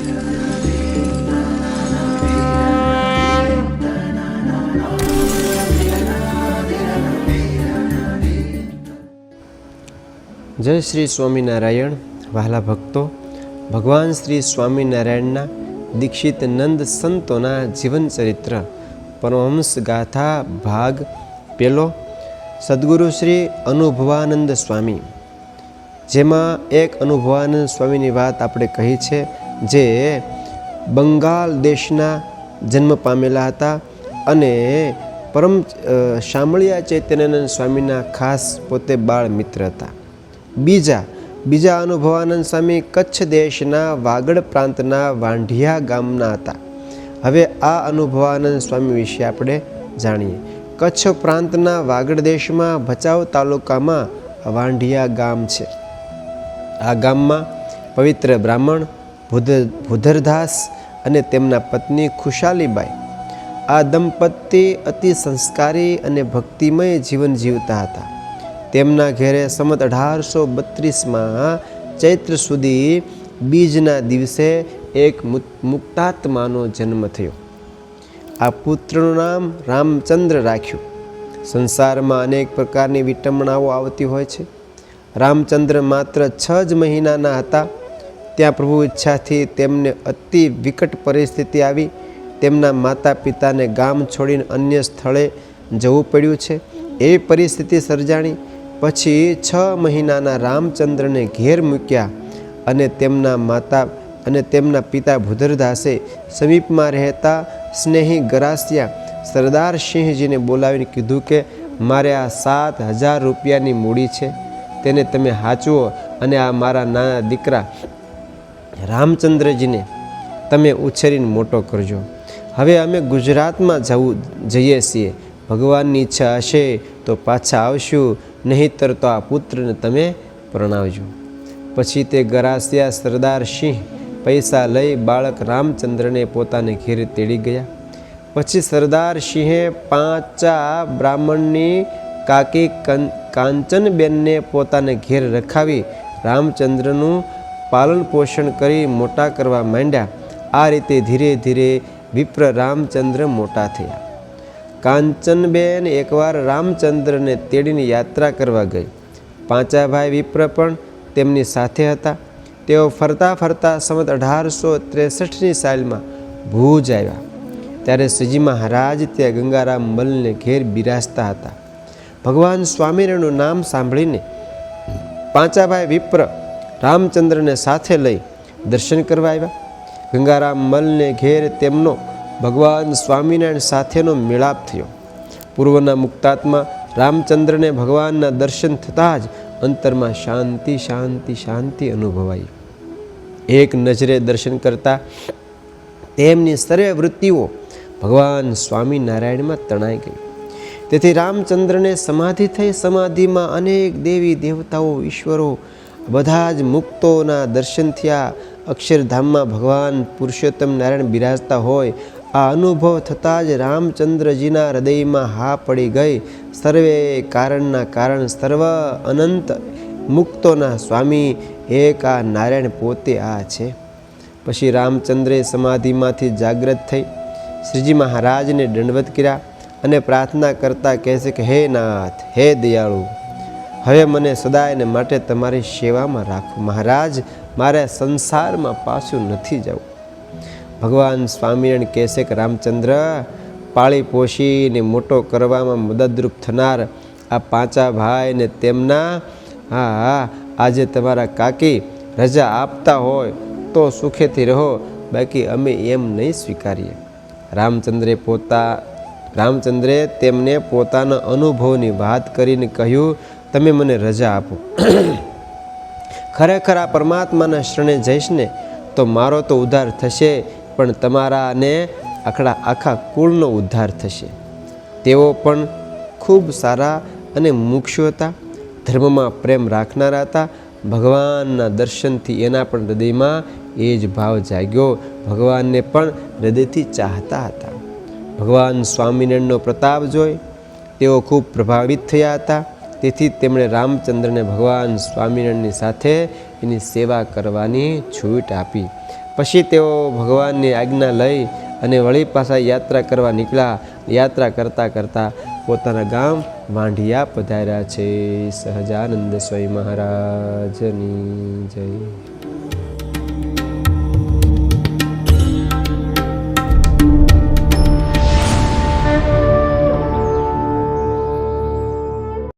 જય શ્રી સ્વામિનારાયણ, વહાલા ભક્તો. ભગવાન શ્રી સ્વામિનારાયણના દીક્ષિત નંદ સંતોના જીવન ચરિત્ર, પરમહંસ ગાથા ભાગ પેલો, સદગુરુ શ્રી અનુભવાનંદ સ્વામી. જેમાં એક અનુભવાનંદ સ્વામીની વાત આપણે કહી છે જે બંગાળ દેશના જન્મ પામેલા હતા અને પરમ શામળિયા ચૈતન્યાનંદ સ્વામીના ખાસ પોતે બાળ મિત્ર હતા. બીજા બીજા અનુભવાનંદ સ્વામી કચ્છ દેશના વાગડ પ્રાંતના વાંઢિયા ગામના હતા. હવે આ અનુભવાનંદ સ્વામી વિશે આપણે જાણીએ. કચ્છ પ્રાંતના વાગડ દેશમાં ભચાઉ તાલુકામાં વાંઢિયા ગામ છે. આ ગામમાં પવિત્ર બ્રાહ્મણ ભૂધ ભૂધરદાસ અને તેમના પત્ની ખુશાલીબાઈ. આ દંપતી અતિ સંસ્કારી અને ભક્તિમય જીવન જીવતા હતા. તેમના ઘેરે સમત અઢારસો બત્રીસમાં ચૈત્ર સુધી બીજના દિવસે એક મુક- મુક્તાત્માનો જન્મ થયો. આ પુત્રનું નામ રામચંદ્ર રાખ્યું. સંસારમાં અનેક પ્રકારની વિટંબણાઓ આવતી હોય છે. રામચંદ્ર માત્ર છ જ મહિનાના હતા. ત્યાં પ્રભુ ઈચ્છાથી તેમને અતિ વિકટ પરિસ્થિતિ આવી. તેમના માતા પિતાને ગામ છોડીને અન્ય સ્થળે જવું પડ્યું છે. એવી પરિસ્થિતિ સર્જાણી. પછી છ મહિનાના રામચંદ્રને ઘેર મૂક્યા અને તેમના માતા અને તેમના પિતા ભૂધરદાસે સમીપમાં રહેતા સ્નેહી ગરાસિયા સરદાર સિંહજીને બોલાવીને કીધું કે, મારે આ સાત હજાર રૂપિયાની મૂડી છે. તેને તમે હાચવો અને આ મારા નાના દીકરા રામચંદ્રજીને તમે ઉછેરીને મોટો કરજો. હવે અમે ગુજરાતમાં જવું, જઈએ છીએ. ભગવાનની ઈચ્છા હશે તો પાછા આવશું, નહીંતર તો આ પુત્રને તમે પ્રણાવજો. પછી તે ગરાસિયા સરદાર સિંહ પૈસા લઈ બાળક રામચંદ્રને પોતાને ઘેર તેડી ગયા. પછી સરદાર સિંહે પાંચા બ્રાહ્મણની કાકી કાંચનબેનને પોતાને ઘેર રખાવી રામચંદ્રનું પાલન પોષણ કરી મોટા કરવા માંડ્યા. આ રીતે ધીરે ધીરે વિપ્ર રામચંદ્ર મોટા થયા. કાંચનબેન એકવાર રામચંદ્રને તેડીને યાત્રા કરવા ગઈ. પાંચા ભાઈ વિપ્ર પણ તેમની સાથે હતા. તેઓ ફરતા ફરતા સમત અઢારસો ત્રેસઠની સાલમાં ભુજ આવ્યા. ત્યારે શ્રીજી મહારાજ ત્યાં ગંગારામ મલને ઘેર બિરાજતા હતા. ભગવાન સ્વામિનારાયણનું નામ સાંભળીને પાંચાભાઈ વિપ્ર રામચંદ્રને સાથે લઈ દર્શન કરવા આવ્યા. ગંગારામ મલને ઘેર તેમનો ભગવાન સ્વામિનારાયણ સાથેનો મેળાપ થયો. પૂર્વના મુક્તાત્મા રામચંદ્રને ભગવાનના દર્શન થતાં જ અંતરમાં શાંતિ શાંતિ શાંતિ અનુભવાઈ. એક નજરે દર્શન કરતા તેમની સર્વે વૃત્તિઓ ભગવાન સ્વામિનારાયણમાં તણાઈ ગઈ. તેથી રામચંદ્રને સમાધિ થઈ, સમાધિમાં અનેક દેવી દેવતાઓ, ઈશ્વરો બધા જ મુક્તોના દર્શન થયા. અક્ષરધામમાં ભગવાન પુરુષોત્તમ નારાયણ બિરાજતા હોય. આ અનુભવ થતાં જ રામચંદ્રજીના હૃદયમાં હા પડી ગઈ. સર્વે કારણના કારણ સર્વ અનંત મુક્તોના સ્વામી એક આ નારાયણ પોતે આ છે. પછી રામચંદ્રે સમાધિમાંથી જાગ્રત થઈ. શ્રીજી મહારાજને દંડવત કર્યા અને પ્રાર્થના કરતા કહે છે કે, હે નાથ, હે દયાળુ હવે મને સદાયને માટે તમારી સેવામાં રાખો. મહારાજ, મારે સંસારમાં પાછું નથી જવું. ભગવાન સ્વામિનારાયણ કહેશે કે, રામચંદ્ર, પાળી પોષીને મોટો કરવામાં મદદરૂપ થનાર આ પાંચા ભાઈને તેમના, હા હા, આજે તમારા કાકી રજા આપતા હોય તો સુખેથી રહો. બાકી અમે એમ નહીં સ્વીકારીએ. રામચંદ્રે પોતા, રામચંદ્રે તેમને પોતાના અનુભવની વાત કરીને કહ્યું તમે મને રજા આપો. ખરેખર આ પરમાત્માના શરણે જઈશ ને તો મારો તો ઉદ્ધાર થશે, પણ તમારા અને આખડા આખા કુળનો ઉદ્ધાર થશે. તેઓ પણ ખૂબ સારા અને મુક્ષુ હતા, ધર્મમાં પ્રેમ રાખનારા હતા, ભગવાનના દર્શનથી એના પણ હૃદયમાં એ જ ભાવ જાગ્યો. ભગવાનને પણ હૃદયથી ચાહતા હતા. ભગવાન સ્વામિનારાયણનો પ્રતાપ જોઈ તેઓ ખૂબ પ્રભાવિત થયા હતા. તેથી તેમણે રામચંદ્રને ભગવાન સ્વામિનારાયણની સાથે એની સેવા કરવાની છૂટ આપી. પછી તેઓ ભગવાનની આજ્ઞા લઈ અને વળી પાછા યાત્રા કરવા નીકળ્યા. યાત્રા કરતાં કરતાં પોતાના ગામ માંડિયા પધાર્યા છે. સહજાનંદ સ્વામી મહારાજની જય.